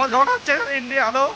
আমার ঝড় হচ্ছে ইন্ডিয়া হ্যালো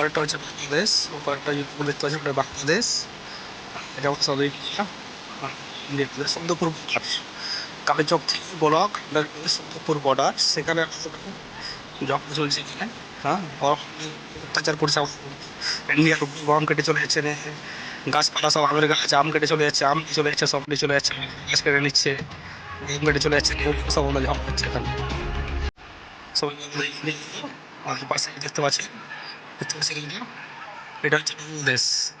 উপরটা হচ্ছে বাংলাদেশ ইউটিউব দেখতে পাচ্ছি ওটা বাংলাদেশ। এটা হচ্ছে Saudi India Sandpur border Kalichak থেকে ব্লক সন্দপুর বর্ডার সেখানে জব চলছে হ্যাঁ? অত্যাচার করছে ইন্ডিয়ার গম কেটে চলে যাচ্ছে, গাছপালা সব আমের গাছ, আম কেটে চলে যাচ্ছে, আম চলে যাচ্ছে, সব নিয়ে চলে যাচ্ছে, গাছ কেটে নিচ্ছে গম কেটে চলে যাচ্ছে এগুলো সব আমরা জব হচ্ছে এখানে। সবাই পাশে দেখতে পাচ্ছি With cylinder, we don't do this.